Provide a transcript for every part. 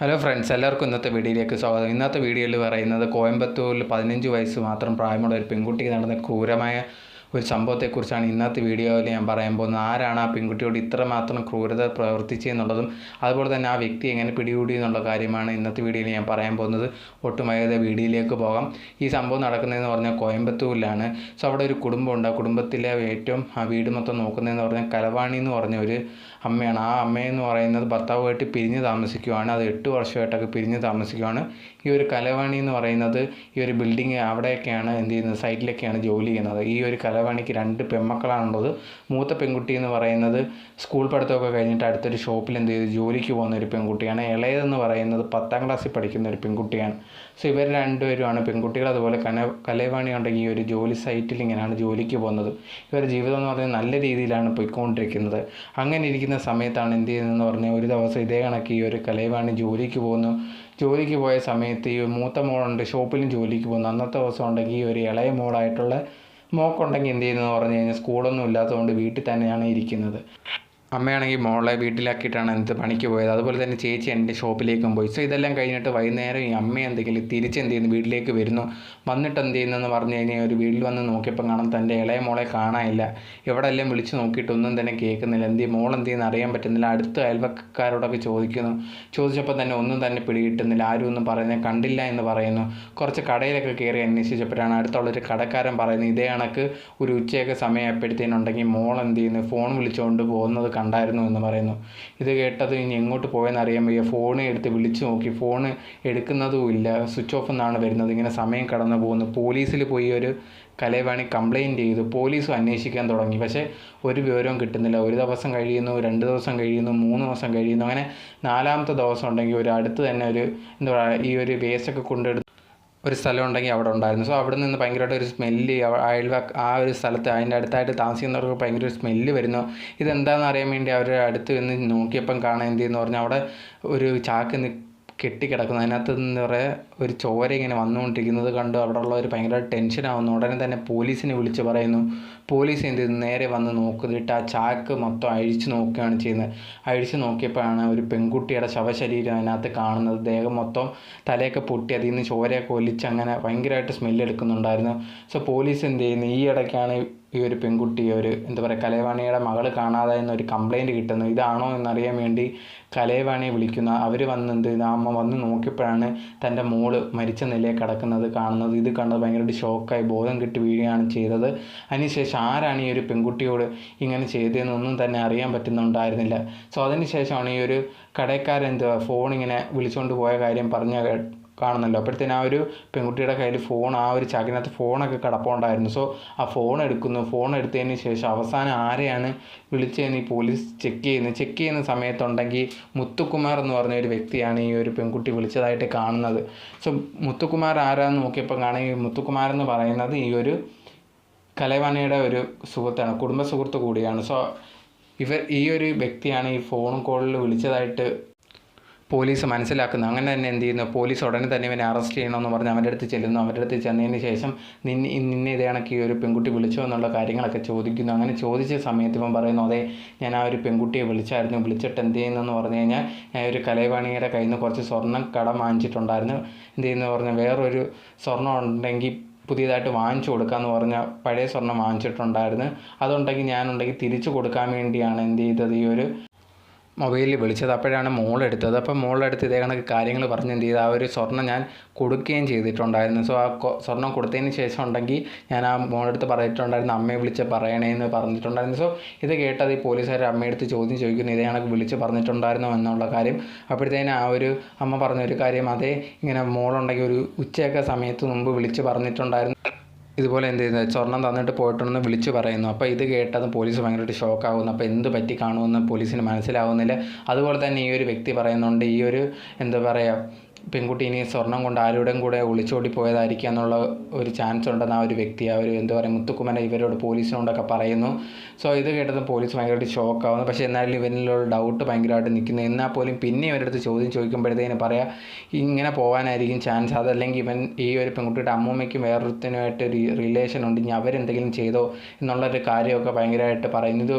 Hello friends എല്ലാവർക്കും ഇന്നത്തെ വീഡിയോയിലേക്ക് സ്വാഗതം. ഇന്നത്തെ വീഡിയോയിൽ പറയുന്നത് കോയമ്പത്തൂരിൽ പതിനഞ്ച് വയസ്സ് മാത്രം പ്രായമുള്ള ഒരു പെൺകുട്ടിക്ക് നടന്ന ക്രൂരമായ ഒരു സംഭവത്തെക്കുറിച്ചാണ് ഇന്നത്തെ വീഡിയോയിൽ ഞാൻ പറയാൻ പോകുന്നത്. ആരാണ് ആ പെൺകുട്ടിയോട് ഇത്രമാത്രം ക്രൂരത പ്രവർത്തിച്ചതെന്നുള്ളതും അതുപോലെ തന്നെ ആ വ്യക്തി എങ്ങനെ പിടികൂടി എന്നുള്ള കാര്യമാണ് ഇന്നത്തെ വീഡിയോയിൽ ഞാൻ പറയാൻ പോകുന്നത്. ഒട്ടും വൈകാതെ വീഡിയോയിലേക്ക് പോകാം. ഈ സംഭവം നടക്കുന്നതെന്ന് പറഞ്ഞാൽ കോയമ്പത്തൂരിലാണ്. സോ അവിടെ ഒരു കുടുംബമുണ്ട്. ആ കുടുംബത്തിലെ ഏറ്റവും ആ വീട് മൊത്തം നോക്കുന്നതെന്ന് പറഞ്ഞാൽ കലവാണി എന്ന് പറഞ്ഞ ഒരു അമ്മയാണ്. ആ അമ്മയെന്ന് പറയുന്നത് ഭർത്താവുമായിട്ട് പിരിഞ്ഞ് താമസിക്കുവാണ്. അത് എട്ട് വർഷമായിട്ടൊക്കെ പിരിഞ്ഞ് താമസിക്കുവാണ്. ഈ ഒരു കലവാണി എന്ന് പറയുന്നത് ഈ ഒരു ബിൽഡിങ് അവിടെയൊക്കെയാണ് എന്ത് ചെയ്യുന്നത്? സൈറ്റിലൊക്കെയാണ് ജോലി ചെയ്യുന്നത്. ഈ ഒരു കലവാണിക്ക് രണ്ട് പെൺമക്കളാണുള്ളത്. മൂത്ത പെൺകുട്ടി എന്ന് പറയുന്നത് സ്കൂൾ പഠിത്തമൊക്കെ കഴിഞ്ഞിട്ട് അടുത്തൊരു ഷോപ്പിൽ എന്ത് ചെയ്ത്? ജോലിക്ക് പോകുന്ന ഒരു പെൺകുട്ടിയാണ്. ഇളയതെന്ന് പറയുന്നത് പത്താം ക്ലാസ്സിൽ പഠിക്കുന്ന ഒരു പെൺകുട്ടിയാണ്. സോ ഇവർ രണ്ടുപേരുമാണ് പെൺകുട്ടികൾ. അതുപോലെ കന കലവാണി ഉണ്ടെങ്കിൽ ഈ ഒരു ജോലി സൈറ്റിൽ ഇങ്ങനെയാണ് ജോലിക്ക് പോകുന്നത്. ഇവരുടെ ജീവിതം എന്ന് പറഞ്ഞാൽ നല്ല രീതിയിലാണ് പോയിക്കൊണ്ടിരിക്കുന്നത്. അങ്ങനെ ഇരിക്കുന്ന സമയത്താണ് എന്ത് ചെയ്യുന്നതെന്ന് പറഞ്ഞാൽ ഒരു ദിവസം ഇതേ കണക്ക് ഈ ഒരു കലൈവാണി ജോലിക്ക് പോകുന്നു. ജോലിക്ക് പോയ സമയത്ത് ഈ മൂത്ത മോളുണ്ട് ഷോപ്പിലും ജോലിക്ക് പോകുന്നു. അന്നത്തെ ദിവസം ഉണ്ടെങ്കിൽ ഈ ഒരു ഇളയ മോളായിട്ടുള്ള മോക്കുണ്ടെങ്കിൽ എന്ത് ചെയ്യുന്നതെന്ന് പറഞ്ഞു കഴിഞ്ഞാൽ സ്കൂളൊന്നും ഇല്ലാത്തതുകൊണ്ട് വീട്ടിൽ തന്നെയാണ് ഇരിക്കുന്നത്. അമ്മയാണെങ്കിൽ മോളെ വീട്ടിലാക്കിയിട്ടാണ് എന്ത് പണിക്ക് പോയത്. അതുപോലെ തന്നെ ചേച്ചി എന്റെ ഷോപ്പിലേക്കും പോയി. സോ ഇതെല്ലാം കഴിഞ്ഞിട്ട് വൈകുന്നേരം ഈ അമ്മ എന്തെങ്കിലും തിരിച്ച് എന്ത് ചെയ്യുന്നു? വീട്ടിലേക്ക് വരുന്നു. വന്നിട്ട് എന്ത് ചെയ്യുന്നതെന്ന് പറഞ്ഞു കഴിഞ്ഞാൽ ഒരു വീട്ടിൽ വന്ന് നോക്കിയപ്പോൾ കാണാൻ തന്റെ ഇളയ മോളെ കാണാനില്ല. ഇവിടെ എല്ലാം വിളിച്ച് നോക്കിയിട്ടൊന്നും തന്നെ കേൾക്കുന്നില്ല. എന്ത് മോൾ എന്ത് ചെയ്യുന്ന? അറിയാൻ പറ്റുന്നില്ല. അടുത്ത അയൽവക്കാരോടൊക്കെ ചോദിക്കുന്നു. ചോദിച്ചപ്പോൾ തന്നെ ഒന്നും തന്നെ പിടികിട്ടുന്നില്ല ആരും ഒന്നും പറയുന്നത് കണ്ടില്ല എന്ന് പറയുന്നു. കുറച്ച് കടയിലൊക്കെ കയറി അന്വേഷിച്ചപ്പോഴാണ് അടുത്തുള്ളൊരു കടക്കാരൻ പറയുന്നത് ഇതേ കണക്ക് ഒരു ഉച്ചയൊക്കെ സമയമായപ്പോഴത്തേനുണ്ടെങ്കിൽ മോൾ എന്ത് ചെയ്യുന്നു? ഫോൺ വിളിച്ചുകൊണ്ട് പോകുന്നത് കണ്ടായിരുന്നു എന്ന് പറയുന്നു. ഇത് കേട്ടത് ഇനി എങ്ങോട്ട് പോയെന്ന് അറിയാൻ വയ്യ. ഫോൺ എടുത്ത് വിളിച്ചു നോക്കി. ഫോൺ എടുക്കുന്നതും ഇല്ല. സ്വിച്ച് ഓഫ് എന്നാണ് വരുന്നത്. ഇങ്ങനെ സമയം കടന്നു പോകുന്നു. പോലീസിൽ പോയി ഒരു കലയവാണി കംപ്ലയിന്റ് ചെയ്തു. പോലീസും അന്വേഷിക്കാൻ തുടങ്ങി. പക്ഷേ ഒരു വിവരവും കിട്ടുന്നില്ല. ഒരു ദിവസം കഴിയുന്നു രണ്ട് ദിവസം കഴിയുന്നു മൂന്ന് ദിവസം കഴിയുന്നു. അങ്ങനെ നാലാമത്തെ ദിവസം ഉണ്ടെങ്കിൽ ഒരു അടുത്ത് തന്നെ ഒരു എന്താ പറയുക ഈ ഒരു വേസ്റ്റൊക്കെ കൊണ്ടെടുത്ത് ഒരു സ്ഥലം ഉണ്ടെങ്കിൽ അവിടെ ഉണ്ടായിരുന്നു. സോ അവിടെ നിന്ന് ഭയങ്കരമായിട്ട് ഒരു സ്മെല്ല് അയൽവ ആ ഒരു സ്ഥലത്ത് അതിന്റെ അടുത്തായിട്ട് താമസിക്കുന്നവർക്ക് ഭയങ്കര സ്മെല്ല് വരുന്നു. ഇതെന്താണെന്ന് അറിയാൻ വേണ്ടി അവർ അടുത്ത് നിന്ന് നോക്കിയപ്പം കാണാൻ എന്ത് ചെയ്യുന്നു? പറഞ്ഞാൽ അവിടെ ഒരു ചാക്ക് കെട്ടിക്കിടക്കുന്നു. അതിനകത്ത് നിന്ന് പറയുക ഒരു ചോര ഇങ്ങനെ വന്നുകൊണ്ടിരിക്കുന്നത് കണ്ട് അവിടെ ഉള്ളവർ ഭയങ്കര ടെൻഷനാവുന്നു. ഉടനെ തന്നെ പോലീസിനെ വിളിച്ച് പറയുന്നു. പോലീസ് എന്ത് ചെയ്യുന്നു നേരെ വന്ന് നോക്കുന്നിട്ട് ആ ചാക്ക് മൊത്തം അഴിച്ചു നോക്കുകയാണ് ചെയ്യുന്നത്. അഴിച്ചു നോക്കിയപ്പോഴാണ് ഒരു പെൺകുട്ടിയുടെ ശവശരീരം അതിനകത്ത് കാണുന്നത്. ദേഹം മൊത്തം തലയൊക്കെ പൊട്ടി അതിൽ നിന്ന് ചോരയൊക്കെ ഒലിച്ച് അങ്ങനെ ഭയങ്കരമായിട്ട് സ്മെല്ല് എടുക്കുന്നുണ്ടായിരുന്നു. സോ പോലീസ് എന്ത് ചെയ്യുന്നു? ഈ ഇടയ്ക്കാണ് ഈ ഒരു പെൺകുട്ടി ഒരു എന്താ പറയുക കലൈവാണിയുടെ മകൾ കാണാതെ എന്നൊരു കംപ്ലൈന്റ് കിട്ടുന്നു. ഇതാണോ എന്നറിയാൻ വേണ്ടി കലൈവാണിയെ വിളിക്കുന്ന. അവർ വന്ന് എന്ത് ചെയ്തു ആ അമ്മ വന്ന് നോക്കിയപ്പോഴാണ് തന്റെ മോൾ മരിച്ച നിലയിൽ കിടക്കുന്നത് കാണുന്നത്. ഇത് കണ്ടത് ഭയങ്കരമായിട്ട് ഷോക്കായി ബോധം കിട്ടി വീഴുകയാണ് ചെയ്തത്. അതിനുശേഷം ആരാണ് ഈ ഒരു പെൺകുട്ടിയോട് ഇങ്ങനെ ചെയ്തതെന്നൊന്നും തന്നെ അറിയാൻ പറ്റുന്നുണ്ടായിരുന്നില്ല. സോ അതിനുശേഷമാണ് ഈ ഒരു കടക്കാരൻ ഫോൺ ഇങ്ങനെ വിളിച്ചുകൊണ്ട് പോയ കാര്യം പറഞ്ഞ കാണുന്നല്ലോ അപ്പോഴത്തേന് ആ ഒരു പെൺകുട്ടിയുടെ കയ്യിൽ ഫോൺ ആ ഒരു ചാക്കിനകത്ത് ഫോണൊക്കെ കിടപ്പുണ്ടായിരുന്നു. സോ ആ ഫോൺ എടുക്കുന്നു. ഫോൺ എടുത്തതിന് ശേഷം അവസാനം ആരെയാണ് വിളിച്ചതെന്ന് ഈ പോലീസ് ചെക്ക് ചെയ്യുന്നത്? ചെക്ക് ചെയ്യുന്ന സമയത്തുണ്ടെങ്കിൽ മുത്തുകുമാർ എന്ന് പറഞ്ഞ ഒരു വ്യക്തിയാണ് ഈ ഒരു പെൺകുട്ടി വിളിച്ചതായിട്ട് കാണുന്നത്. സോ മുത്തുകുമാർ ആരാന്ന് നോക്കിയപ്പോൾ കാണുക മുത്തുകുമാർ എന്ന് പറയുന്നത് ഈ ഒരു കലവാനയുടെ ഒരു സുഹൃത്താണ്. കുടുംബ സുഹൃത്ത് കൂടിയാണ്. സോ ഇവർ ഈ ഒരു വ്യക്തിയാണ് ഈ ഫോൺ കോളിൽ വിളിച്ചതായിട്ട് പോലീസ് മനസ്സിലാക്കുന്നു. അങ്ങനെ തന്നെ എന്ത് ചെയ്യുന്നു? പോലീസ് ഉടനെ തന്നെ ഇവനെ അറസ്റ്റ് ചെയ്യണമെന്ന് പറഞ്ഞ് അവന്റെ അടുത്ത് ചെല്ലുന്നു. അവന്റെ അടുത്ത് ചെന്നതിന് ശേഷം നിന്നെ നിന്നെ ഇതേ ഈ ഒരു പെൺകുട്ടി വിളിച്ചോ എന്നുള്ള കാര്യങ്ങളൊക്കെ ചോദിക്കുന്നു. അങ്ങനെ ചോദിച്ച സമയത്ത് ഇവൻ പറയുന്നു അതെ ഞാൻ ആ ഒരു പെൺകുട്ടിയെ വിളിച്ചായിരുന്നു. വിളിച്ചിട്ട് എന്ത് ചെയ്യുന്നതെന്ന് പറഞ്ഞു കഴിഞ്ഞാൽ ഞാൻ ഒരു കലൈവാണിയുടെ കയ്യിൽ നിന്ന് കുറച്ച് സ്വർണം കടം വാങ്ങിച്ചിട്ടുണ്ടായിരുന്നു. എന്ത് ചെയ്യുന്നു? പറഞ്ഞു വേറൊരു സ്വർണം ഉണ്ടെങ്കിൽ പുതിയതായിട്ട് വാങ്ങിച്ചു കൊടുക്കാമെന്ന് പറഞ്ഞാൽ പഴയ സ്വർണം വാങ്ങിച്ചിട്ടുണ്ടായിരുന്നു. അതുണ്ടെങ്കിൽ ഞാനുണ്ടെങ്കിൽ തിരിച്ചു കൊടുക്കാൻ വേണ്ടിയാണ് എന്ത് ചെയ്തത് ഈ ഒരു മൊബൈലിൽ വിളിച്ചത്. അപ്പോഴാണ് മോളെടുത്തത് അപ്പോൾ അപ്പം മോളെടുത്ത് ഇതേ കണക്ക് കാര്യങ്ങൾ പറഞ്ഞ് എന്ത് ചെയ്ത്? ആ ഒരു സ്വർണം ഞാൻ കൊടുക്കുകയും ചെയ്തിട്ടുണ്ടായിരുന്നു. സോ ആ സ്വർണം കൊടുത്തതിന് ശേഷം ഉണ്ടെങ്കിൽ ഞാൻ ആ മോളെടുത്ത് പറഞ്ഞിട്ടുണ്ടായിരുന്നു അമ്മയെ വിളിച്ച് പറയണേന്ന് പറഞ്ഞിട്ടുണ്ടായിരുന്നു. സോ ഇത് കേട്ടത് ഈ പോലീസുകാർ അമ്മയെടുത്ത് ചോദ്യം ചോദിക്കുന്നു ഇതേ കണക്ക് വിളിച്ച് പറഞ്ഞിട്ടുണ്ടായിരുന്നു? എന്നുള്ള കാര്യം. അപ്പോഴത്തേന് ആ ഒരു അമ്മ പറഞ്ഞൊരു കാര്യം അതേ ഇങ്ങനെ മോളുണ്ടെങ്കിൽ ഒരു ഉച്ചയൊക്കെ സമയത്ത് മുമ്പ് വിളിച്ച് പറഞ്ഞിട്ടുണ്ടായിരുന്നു. ഇതുപോലെ എന്ത് ചെയ്യുന്നത് സ്വർണം തന്നിട്ട് പോയിട്ടുണ്ടെന്ന് വിളിച്ച് പറയുന്നു. അപ്പോൾ ഇത് കേട്ടത് പോലീസ് ഭയങ്കരമായിട്ട് ഷോക്കാവുന്നു. അപ്പോൾ എന്ത് പറ്റി കാണുമെന്ന് പോലീസിന് മനസ്സിലാവുന്നില്ല. അതുപോലെ തന്നെ ഈ ഒരു വ്യക്തി പറയുന്നുണ്ട് ഈ ഒരു എന്താ പറയുക പെൺകുട്ടി ഇനി സ്വർണം കൊണ്ട് ആരുടെയും കൂടെ ഒളിച്ചോടി പോയതായിരിക്കുക എന്നുള്ള ഒരു ചാൻസ് ഉണ്ടെന്ന് ആ ഒരു വ്യക്തി ആ ഒരു എന്താ പറയുക മുത്തുക്കുമന ഇവരോട് പോലീസിനോടൊക്കെ പറയുന്നു. സോ ഇത് കേട്ടത് പോലീസ് ഭയങ്കരമായിട്ട് ഷോക്കാവുന്നു പക്ഷേ എന്നാലും ഇവനിലുള്ള ഡൗട്ട് ഭയങ്കരമായിട്ട് നിൽക്കുന്നു. എന്നാൽ പോലും പിന്നെ ഇവരുടെ അടുത്ത് ചോദ്യം ചോദിക്കുമ്പോഴത്തേന് പറയാം ഇങ്ങനെ പോകാനായിരിക്കും ചാൻസ് അതല്ലെങ്കിൽ ഇവൻ ഈ ഒരു പെൺകുട്ടിയുടെ അമ്മൂമ്മയ്ക്കും വേറൊരുത്തനുമായിട്ട് ഒരു റിലേഷൻ ഉണ്ട്. ഇനി അവരെന്തെങ്കിലും ചെയ്തോ? എന്നുള്ളൊരു കാര്യമൊക്കെ ഭയങ്കരമായിട്ട് പറയുന്നത്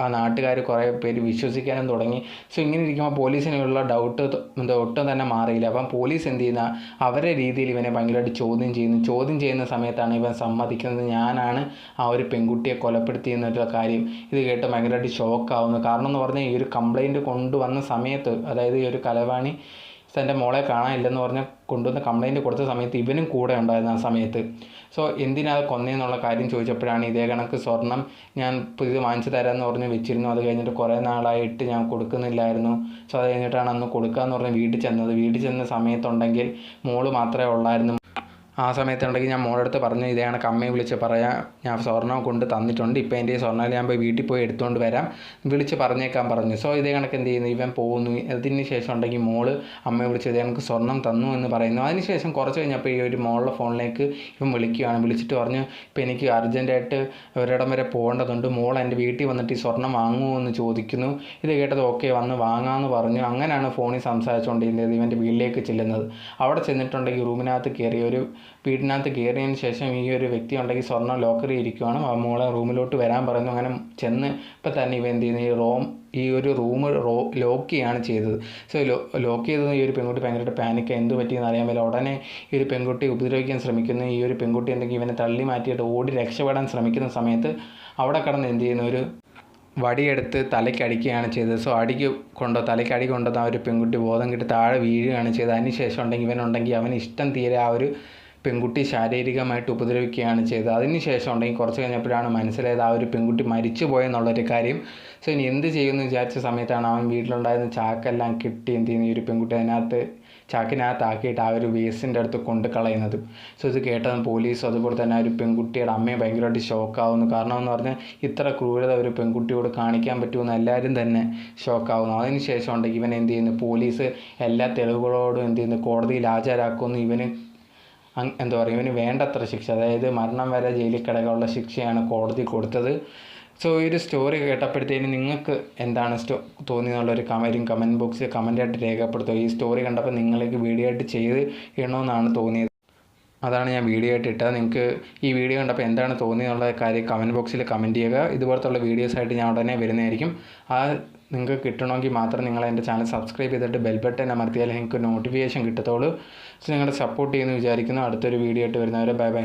ആ നാട്ടുകാർ കുറേ പേര് വിശ്വസിക്കാനും തുടങ്ങി. സോ ഇങ്ങനെ ഇരിക്കുമ്പോൾ പോലീസിനുള്ള ഡൗട്ട് എന്താ ഒട്ടും തന്നെ മാറിയില്ല. അപ്പം പോലീസ് എന്ത് ചെയ്യുന്ന അവരുടെ രീതിയിൽ ഇവനെ ഭയങ്കരമായിട്ട് ചോദ്യം ചെയ്യുന്നു. ചോദ്യം ചെയ്യുന്ന സമയത്താണ് ഇവൻ സമ്മതിക്കുന്നത്. ഞാനാണ് ആ ഒരു പെൺകുട്ടിയെ കൊലപ്പെടുത്തിയെന്നുള്ള കാര്യം. ഇത് കേട്ട് ഭയങ്കരമായിട്ട് ഷോക്കാവുന്നു കാരണം എന്ന് പറഞ്ഞാൽ ഈ ഒരു കംപ്ലൈന്റ് കൊണ്ടുവന്ന സമയത്ത് അതായത് ഈ ഒരു കലവാണി തന്റെ മോളെ കാണാനില്ലെന്ന് പറഞ്ഞ് കൊണ്ടുവന്ന് കംപ്ലൈന്റ് കൊടുത്ത സമയത്ത് ഇവനും കൂടെ ഉണ്ടായിരുന്നു ആ സമയത്ത്. സോ എന്തിനാ കൊന്നേന്നുള്ള കാര്യം ചോദിച്ചപ്പോഴാണ് ഇതേ കണക്ക് സ്വർണം ഞാൻ പുതിയത് വാങ്ങിച്ചു തരാമെന്ന് പറഞ്ഞ് വെച്ചിരുന്നു. അത് കഴിഞ്ഞിട്ട് കുറേ നാളായിട്ട് ഞാൻ കൊടുക്കുന്നില്ലായിരുന്നു. സോ അത് കഴിഞ്ഞിട്ടാണ് അന്ന് കൊടുക്കാമെന്ന് പറഞ്ഞ് വീട്ടിൽ ചെന്നത്. വീട്ടിൽ ചെന്ന സമയത്തുണ്ടെങ്കിൽ മോൾ മാത്രമേ ഉള്ളായിരുന്നു. ആ സമയത്തുണ്ടെങ്കിൽ ഞാൻ മോളെടുത്ത് പറഞ്ഞു ഇതേ കണക്ക് വിളിച്ച് പറയാം ഞാൻ സ്വർണം കൊണ്ട് തന്നിട്ടുണ്ട്. ഇപ്പോൾ എന്റെ സ്വർണം ഞാൻ പോയി വീട്ടിൽ പോയി എടുത്തുകൊണ്ട് വരാം. വിളിച്ച് പറഞ്ഞേക്കാൻ പറഞ്ഞു. സോ ഇതേ കണക്ക് എന്ത് ചെയ്യുന്നു? ഇവൻ പോകുന്നു. അതിന് ശേഷം ഉണ്ടെങ്കിൽ മോൾ അമ്മയെ വിളിച്ച് ഇതേ കണക്ക് സ്വർണം തന്നു എന്ന് പറയുന്നു. അതിനുശേഷം കുറച്ച് കഴിഞ്ഞപ്പോൾ ഈ ഒരു മോളുടെ ഫോണിലേക്ക് ഇവൻ വിളിക്കുകയാണ്. വിളിച്ചിട്ട് പറഞ്ഞു ഇപ്പോൾ എനിക്ക് അർജന്റായിട്ട് ഒരിടം വരെ പോകേണ്ടതുണ്ട്. മോൾ എന്റെ വീട്ടിൽ വന്നിട്ട് ഈ സ്വർണം വാങ്ങുമോ എന്ന് ചോദിക്കുന്നു. ഇത് കേട്ടത് ഓക്കെ വന്ന് വാങ്ങാമെന്ന് പറഞ്ഞു. അങ്ങനെയാണ് ഫോണിൽ സംസാരിച്ചുകൊണ്ടിരുന്നത് ഇവന്റെ വീട്ടിലേക്ക് ചെല്ലുന്നത്. അവിടെ ചെന്നിട്ടുണ്ടെങ്കിൽ റൂമിനകത്ത് കയറി ഒരു വീടിനകത്ത് കയറിയതിന് ശേഷം ഈ ഒരു വ്യക്തി ഉണ്ടെങ്കിൽ സ്വർണം ലോക്കറി ഇരിക്കുവാണ്. മോളെ റൂമിലോട്ട് വരാൻ പറയുന്നു. അങ്ങനെ ചെന്ന് ഇപ്പം തന്നെ ഇവ എന്ത് ചെയ്യുന്നു? ഈ റോം ഈ ഒരു റൂം റോ ലോക്ക് ചെയ്യാണ് ചെയ്തത്. സോ ലോക്ക് ചെയ്തത് ഈ ഒരു പെൺകുട്ടി ഭയങ്കരമായിട്ട് പാനിക്ക് എന്ത് പറ്റിയെന്ന് അറിയാൻ പറ്റില്ല ഉടനെ ഈ ഒരു പെൺകുട്ടി ഉപദ്രവിക്കാൻ ശ്രമിക്കുന്നു. ഈ ഒരു പെൺകുട്ടി എന്തെങ്കിലും ഇവനെ തള്ളി മാറ്റിയിട്ട് ഓടി രക്ഷപ്പെടാൻ ശ്രമിക്കുന്ന സമയത്ത് അവിടെ കടന്ന് എന്ത് ചെയ്യുന്ന? ഒരു വടിയെടുത്ത് തലയ്ക്ക് അടിക്കുകയാണ് ചെയ്തത്. സോ അടിക്ക് കൊണ്ടോ തലയ്ക്ക് അടി കൊണ്ടോ ആ ഒരു പെൺകുട്ടി ബോധം കിട്ടി താഴെ വീഴുകയാണ് ചെയ്തത്. അതിന് ശേഷം ഉണ്ടെങ്കിൽ ഇവനുണ്ടെങ്കിൽ അവന് ഇഷ്ടം തീരെ ആ ഒരു പെൺകുട്ടി ശാരീരികമായിട്ട് ഉപദ്രവിക്കുകയാണ് ചെയ്തത്. അതിനുശേഷം ഉണ്ടെങ്കിൽ കുറച്ച് കഴിഞ്ഞപ്പോഴാണ് മനസ്സിലായത് ആ ഒരു പെൺകുട്ടി മരിച്ചു പോയെന്നുള്ളൊരു കാര്യം. സോ ഇനി എന്ത് ചെയ്യുമെന്ന് വിചാരിച്ച സമയത്താണ് അവൻ വീട്ടിലുണ്ടായിരുന്ന ചാക്കെല്ലാം കിട്ടി. എന്ത് ചെയ്യുന്ന? ഈ ഒരു പെൺകുട്ടി അതിനകത്ത് ചാക്കിനകത്താക്കിയിട്ട് ആ ഒരു വേസ്റ്റിന്റെ അടുത്ത് കൊണ്ട് കളയുന്നത്. സോ ഇത് കേട്ടത് പോലീസും അതുപോലെ തന്നെ ആ ഒരു പെൺകുട്ടിയുടെ അമ്മയെ ഭയങ്കരമായിട്ട് ഷോക്കാവുന്നു. കാരണം എന്ന് പറഞ്ഞാൽ ഇത്ര ക്രൂരത ഒരു പെൺകുട്ടിയോട് കാണിക്കാൻ പറ്റുമെന്ന് എല്ലാവരും തന്നെ ഷോക്കാവുന്നു. അതിന് ശേഷം ഉണ്ടെങ്കിൽ ഇവൻ എന്ത് ചെയ്യുന്നു? പോലീസ് എല്ലാ തെളിവുകളോടും എന്ത് ചെയ്യുന്നു? കോടതിയിൽ ഹാജരാക്കുന്നു. ഇവന് എന്താ പറയുക ഇവന് വേണ്ടത്ര ശിക്ഷ. അതായത് മരണം വരെ ജയിലിൽ കിടക്കാനുള്ള ശിക്ഷയാണ് കോടതി കൊടുത്തത്. സോ ഈ ഒരു സ്റ്റോറി കേട്ടപ്പോഴത്തേന് നിങ്ങൾക്ക് എന്താണ് സ്റ്റോ തോന്നിയെന്നുള്ളൊരു കമന്റും കമന്റ് ബോക്സിൽ കമന്റായിട്ട് രേഖപ്പെടുത്തുക. ഈ സ്റ്റോറി കണ്ടപ്പോൾ നിങ്ങൾക്ക് വീഡിയോ ആയിട്ട് ചെയ്ത് ഇടണമെന്നാണ് തോന്നിയത്. അതാണ് ഞാൻ വീഡിയോ ആയിട്ട് ഇട്ടത്. നിങ്ങൾക്ക് ഈ വീഡിയോ കണ്ടപ്പോൾ എന്താണ് തോന്നിയെന്നുള്ള കാര്യം കമന്റ് ബോക്സിൽ കമന്റ് ചെയ്യുക. ഇതുപോലത്തുള്ള വീഡിയോസ് ആയിട്ട് ഞാൻ ഉടനെ വരുന്നതായിരിക്കും. ആ നിങ്ങൾക്ക് കിട്ടണമെങ്കിൽ മാത്രം നിങ്ങൾ എന്റെ ചാനൽ സബ്സ്ക്രൈബ് ചെയ്തിട്ട് ബെൽ ബട്ടൺ അമർത്തിയാൽ നിങ്ങൾക്ക് നോട്ടിഫിക്കേഷൻ കിട്ടത്തുള്ളൂ സോ നിങ്ങളുടെ സപ്പോർട്ട് ചെയ്യുമെന്ന് വിചാരിക്കുന്നു. അടുത്തൊരു വീഡിയോ ആയിട്ട് വരുന്നവരെ ബൈ ബൈ